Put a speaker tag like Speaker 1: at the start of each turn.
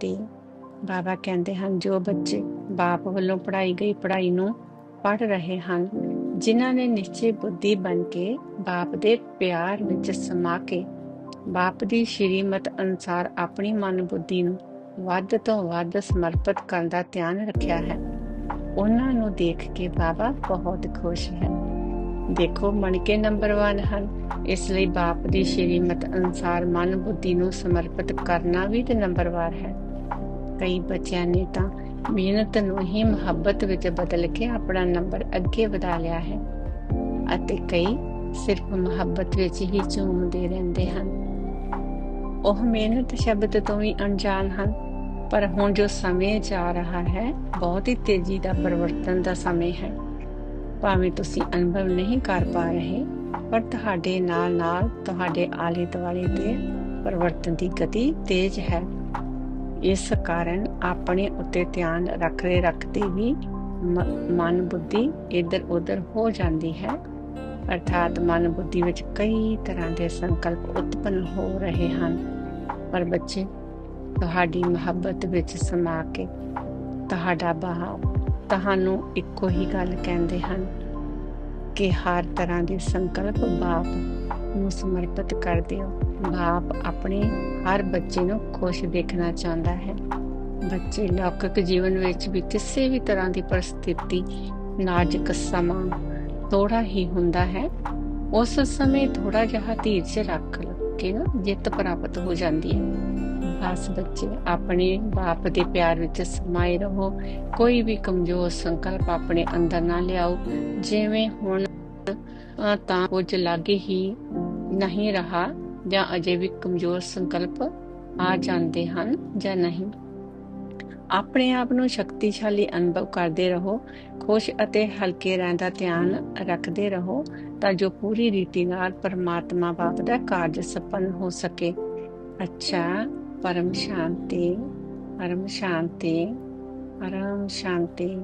Speaker 1: ਤੇ ਬਾਬਾ ਕਹਿੰਦੇ ਹਨ, ਜੋ ਬੱਚੇ ਬਾਪ ਵੱਲੋਂ ਪੜਾਈ ਗਈ ਪੜਾਈ ਨੂੰ ਪੜ ਰਹੇ ਹਨ, ਜਿਨ੍ਹਾਂ ਨੇ ਨਿਸ਼ਚੇ ਬੁੱਧੀ ਬਣ ਕੇ ਬਾਪ ਦੇ ਪਿਆਰ ਵਿੱਚ ਸਮਾ ਕੇ ਬਾਪ ਦੀ ਸ਼੍ਰੀਮਤ ਅਨੁਸਾਰ ਆਪਣੀ ਮਨ ਬੁੱਧੀ ਨੂੰ ਵੱਧ ਤੋਂ ਵੱਧ ਸਮਰਪਿਤ ਕਰਨ ਦਾ ਧਿਆਨ ਰੱਖਿਆ ਹੈ। ਉਹਨਾਂ ਨੂੰ ਦੇਖ ਕੇ ਬਾਬਾ ਬਹੁਤ ਖੁਸ਼ ਹੈ ਦੇਖੋ, ਮਣਕੇ ਨੰਬਰ 1 ਹਨ। ਇਸ ਲਈ ਬਾਪ ਦੀ ਸ਼੍ਰੀਮਤ ਅਨੁਸਾਰ ਮਨ ਬੁੱਧੀ ਨੂੰ ਸਮਰਪਿਤ ਕਰਨਾ ਵੀ ਤੇ ਨੰਬਰਵਾਰ ਹੈ। ਕਈ ਬੱਚਿਆਂ ਨੇ ਤਾਂ ਮਿਹਨਤ ਨੂੰ ਹੀ ਮੁਹੱਬਤ ਵਿੱਚ ਬਦਲ ਕੇ ਆਪਣਾ ਨੰਬਰ ਅੱਗੇ ਵਧਾ ਲਿਆ ਹੈ ਅਤੇ ਕਈ ਸਿਰਫ ਮੁਹੱਬਤ ਵਿੱਚ ਹੀ ਝੂਮਦੇ ਰਹਿੰਦੇ ਹਨ। ਉਹ ਮਿਹਨਤ ਸ਼ਬਦ ਤੋਂ ਵੀ ਅਣਜਾਣ ਹਨ, ਪਰ ਹੁਣ ਜੋ ਸਮੇਂ ਜਾ ਰਿਹਾ ਹੈ, ਬਹੁਤ ਹੀ ਤੇਜ਼ੀ ਦਾ ਪਰਿਵਰਤਨ ਦਾ ਸਮੇਂ ਹੈ। ਭਾਵੇਂ ਤੁਸੀਂ ਅਨੁਭਵ ਨਹੀਂ ਕਰ ਪਾ ਰਹੇ, ਪਰ ਤੁਹਾਡੇ ਨਾਲ ਨਾਲ ਤੁਹਾਡੇ ਆਲੇ ਦੁਆਲੇ ਤੇ ਪਰਿਵਰਤਨ ਦੀ ਗਤੀ ਤੇਜ਼ ਹੈ। ਇਸ ਕਾਰਨ ਆਪਣੇ ਉੱਤੇ ਧਿਆਨ ਰੱਖਦੇ ਰੱਖਦੇ ਵੀ ਮਨ ਬੁੱਧੀ ਇੱਧਰ ਉੱਧਰ ਹੋ ਜਾਂਦੀ ਹੈ। ਅਰਥਾਤ ਮਨ ਬੁੱਧੀ ਵਿੱਚ ਕਈ ਤਰ੍ਹਾਂ ਦੇ ਸੰਕਲਪ ਉਤਪੰਨ ਹੋ ਰਹੇ ਹਨ। ਪਰ ਬੱਚੇ, ਤੁਹਾਡੀ ਮੁਹੱਬਤ ਵਿੱਚ ਸਮਾ ਕੇ ਤੁਹਾਡਾ ਬਹਾਵ ਤੁਹਾਨੂੰ ਇੱਕੋ ਹੀ ਗੱਲ ਕਹਿੰਦੇ ਹਨ ਕਿ ਹਰ ਤਰ੍ਹਾਂ ਦੇ ਸੰਕਲਪ ਬਾਪ ਨੂੰ ਸਮਰਪਿਤ ਕਰ ਦਿਓ। ਬਾਪ ਆਪਣੇ ਹਰ ਬੱਚੇ ਨੂੰ ਖੁਸ਼ ਦੇਖਣਾ ਚਾਹੁੰਦਾ ਹੈ। ਬੱਚੇ ਲੌਕਿਕ ਜੀਵਨ ਵਿੱਚ ਵੀ ਕਿਸੇ ਵੀ ਤਰ੍ਹਾਂ ਦੀ ਪਰਿਸਥਿਤੀ, ਨਾਜ਼ੁਕ ਸਮਾਂ ਥੋੜਾ ਹੀ ਹੁੰਦਾ ਹੈ। ਉਸ ਸਮੇਂ ਥੋੜਾ ਜਿਹਾ ਧੀਰਜ ਰੱਖ ਕੇ ਨਾ ਜਿੱਤ ਪ੍ਰਾਪਤ ਹੋ ਜਾਂਦੀ ਹੈ। ਬਸ ਬੱਚੇ ਆਪਣੇ ਬਾਪ ਦੇ ਪਿਆਰ ਵਿੱਚ ਸਮਾਏ ਰਹੋ। ਕੋਈ ਵੀ ਕਮਜ਼ੋਰ ਸੰਕਲਪ ਆਪਣੇ ਅੰਦਰ ਨਾ ਲਿਆਓ। ਜਿਵੇਂ ਹੁਣ ਤਾਂ ਕੁਝ ਲੱਗ ਹੀ ਨਹੀਂ ਰਹਾ। ਜਾਂ ਅਜੇ ਵੀ ਕਮਜ਼ੋਰ ਸੰਕਲਪ ਆ ਜਾਂਦੇ ਹਨ ਜਾਂ ਨਹੀਂ। ਆਪਣੇ ਆਪ ਨੂੰ ਸ਼ਕਤੀਸ਼ਾਲੀ ਅਨੁਭਵ ਕਰਦੇ ਰਹੋ, ਖੁਸ਼ ਅਤੇ ਹਲਕੇ ਰਹਿਣ ਦਾ ਧਿਆਨ ਰੱਖਦੇ ਰਹੋ ਤਾਂ ਜੋ ਪੂਰੀ ਰੀਤੀ ਨਾਲ ਪਰਮਾਤਮਾ ਬਾਪ ਦਾ ਕਾਰਜ ਸੰਪੰਨ ਹੋ ਸਕੇ। ਅੱਛਾ, ਪਰਮ ਸ਼ਾਂਤੀ ਪਰਮ ਸ਼ਾਂਤੀ ਪਰਮ ਸ਼ਾਂਤੀ।